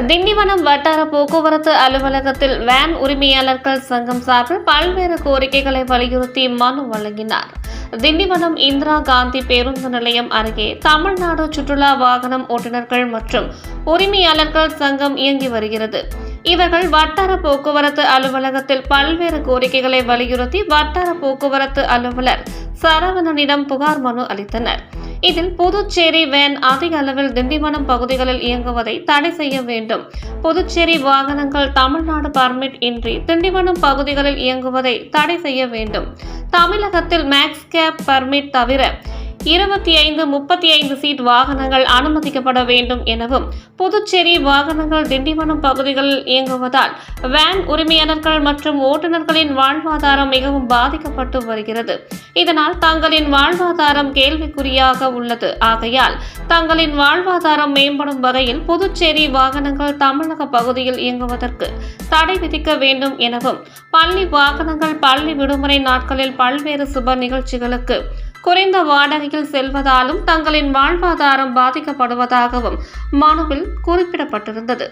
திண்டிவனம் வட்டார போக்குவரத்து அலுவலகத்தில் வேன் உரிமையாளர்கள் சங்கம் சார்பில் பல்வேறு கோரிக்கைகளை வலியுறுத்தி மனு வழங்கினார். திண்டிவனம் இந்திரா காந்தி பேருந்து நிலையம் அருகே தமிழ்நாடு சுற்றுலா வாகனம் ஓட்டுநர்கள் மற்றும் உரிமையாளர்கள் சங்கம் இயங்கி வருகிறது. இவர்கள் வட்டார போக்குவரத்து அலுவலகத்தில் பல்வேறு கோரிக்கைகளை வலியுறுத்தி வட்டார போக்குவரத்து அலுவலர் சரவணனிடம் புகார் மனு அளித்தனர். இதில் புதுச்சேரி வேன் அதிக அளவில் திண்டிவனம் பகுதிகளில் இயங்குவதை தடை செய்ய வேண்டும். புதுச்சேரி வாகனங்கள் தமிழ்நாடு பர்மிட் இன்றி திண்டிவனம் பகுதிகளில் இயங்குவதை தடை செய்ய வேண்டும். தமிழகத்தில் மேக்ஸ் கேப் பர்மிட் தவிர இருபத்தி ஐந்து முப்பத்தி ஐந்து சீட் வாகனங்கள் அனுமதிக்கப்பட வேண்டும் எனவும் புதுச்சேரி வாகனங்கள் திண்டிவனம் பகுதிகளில் இயங்குவதால் வேன் உரிமையாளர்கள் மற்றும் ஓட்டுநர்களின் வாழ்வாதாரம் மிகவும் பாதிக்கப்பட்டு வருகிறது. இதனால் தங்களின் வாழ்வாதாரம் கேள்விக்குறியாக உள்ளது. ஆகையால் தங்களின் வாழ்வாதாரம் மேம்படும் வகையில் புதுச்சேரி வாகனங்கள் தமிழக பகுதியில் இயங்குவதற்கு தடை விதிக்க வேண்டும் எனவும் பள்ளி வாகனங்கள் பள்ளி விடுமுறை நாட்களில் பல்வேறு சுப நிகழ்ச்சிகளுக்கு குறைந்த வாடகையில் செல்வதாலும் தங்களின் வாழ்வாதாரம் பாதிக்கப்படுவதாகவும் மனுவில் குறிப்பிடப்பட்டிருந்தது.